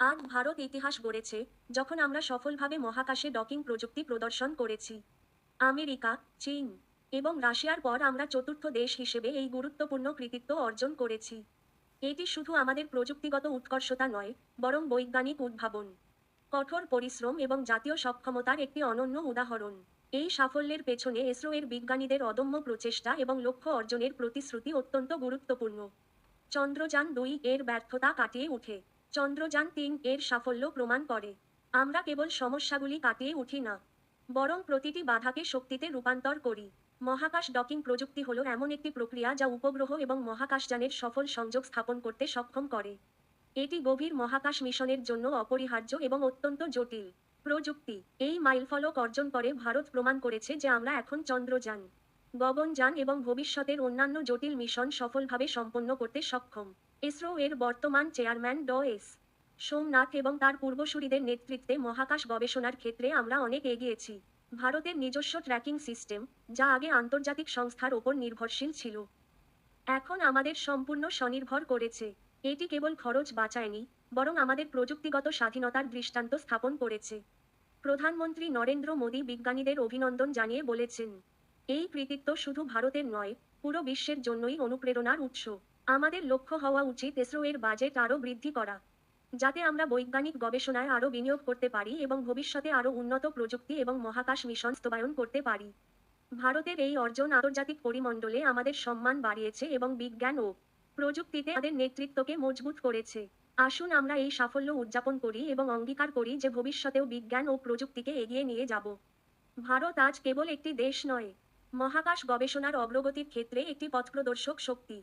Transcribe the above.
আজ ভারত ইতিহাস গড়েছে, যখন আমরা সফলভাবে মহাকাশে ডকিং প্রযুক্তি প্রদর্শন করেছি। আমেরিকা, চীন এবং রাশিয়ার পর আমরা চতুর্থ দেশ হিসেবে এই গুরুত্বপূর্ণ কৃতিত্ব অর্জন করেছি। এটি শুধু আমাদের প্রযুক্তিগত উৎকর্ষতা নয়, বরং বৈজ্ঞানিক উদ্ভাবন, কঠোর পরিশ্রম এবং জাতীয় সক্ষমতার একটি অনন্য উদাহরণ। এই সাফল্যের পেছনে ইসরো এর বিজ্ঞানীদের অদম্য প্রচেষ্টা এবং লক্ষ্য অর্জনের প্রতিশ্রুতি অত্যন্ত গুরুত্বপূর্ণ। চন্দ্রযান দুই এর ব্যর্থতা কাটিয়ে উঠে চন্দ্রযান তিন এর সাফল্য প্রমাণ করে। আমরা কেবল সমস্যাগুলি কাটিয়ে উঠি না, বরং প্রতিটি বাধাকে শক্তিতে রূপান্তর করি। মহাকাশ ডকিং প্রযুক্তি হলো এমন একটি প্রক্রিয়া যা উপগ্রহ এবং মহাকাশযানের সফল সংযোগ স্থাপন করতে সক্ষম করে। এটি গভীর মহাকাশ মিশনের জন্য অপরিহার্য এবং অত্যন্ত জটিল প্রযুক্তি। এই মাইলফলক অর্জন করে ভারত প্রমাণ করেছে যে আমরা এখন চন্দ্রযান, গগনযান এবং ভবিষ্যতের অন্যান্য জটিল মিশন সফলভাবে সম্পন্ন করতে সক্ষম। ইসরো এর বর্তমান চেয়ারম্যান ড এস সোমনাথ এবং তার পূর্বসূরিদের নেতৃত্বে মহাকাশ গবেষণার ক্ষেত্রে আমরা অনেক এগিয়েছি। ভারতের নিজস্ব ট্র্যাকিং সিস্টেম, যা আগে আন্তর্জাতিক সংস্থার ওপর নির্ভরশীল ছিল। এখন আমাদের সম্পূর্ণ স্বনির্ভর করেছে। এটি কেবল খরচ বাঁচায়নি, বরং আমাদের প্রযুক্তিগত স্বাধীনতার দৃষ্টান্ত স্থাপন করেছে। প্রধানমন্ত্রী নরেন্দ্র মোদী বিজ্ঞানীদের অভিনন্দন জানিয়ে বলেছেন, এই কৃতিত্ব শুধু ভারতের নয়, পুরো বিশ্বের জন্যই অনুপ্রেরণার উৎস। আমাদের লক্ষ্য হওয়া উচিত ইসরো এর বাজেট আরও বৃদ্ধি করা, যাতে আমরা বৈজ্ঞানিক গবেষণায় আরও বিনিয়োগ করতে পারি এবং ভবিষ্যতে আরও উন্নত প্রযুক্তি এবং মহাকাশ মিশন স্তবায়ন করতে পারি। ভারতের এই অর্জন আন্তর্জাতিক পরিমণ্ডলে আমাদের সম্মান বাড়িয়েছে এবং বিজ্ঞান ও প্রযুক্তিতে আমাদের নেতৃত্বকে মজবুত করেছে। আসুন আমরা এই সাফল্য উদযাপন করি এবং অঙ্গীকার করি যে ভবিষ্যতেও বিজ্ঞান ও প্রযুক্তিকে এগিয়ে নিয়ে যাব। ভারত আজ কেবল একটি দেশ নয়, মহাকাশ গবেষণার অগ্রগতির ক্ষেত্রে একটি পথপ্রদর্শক শক্তি।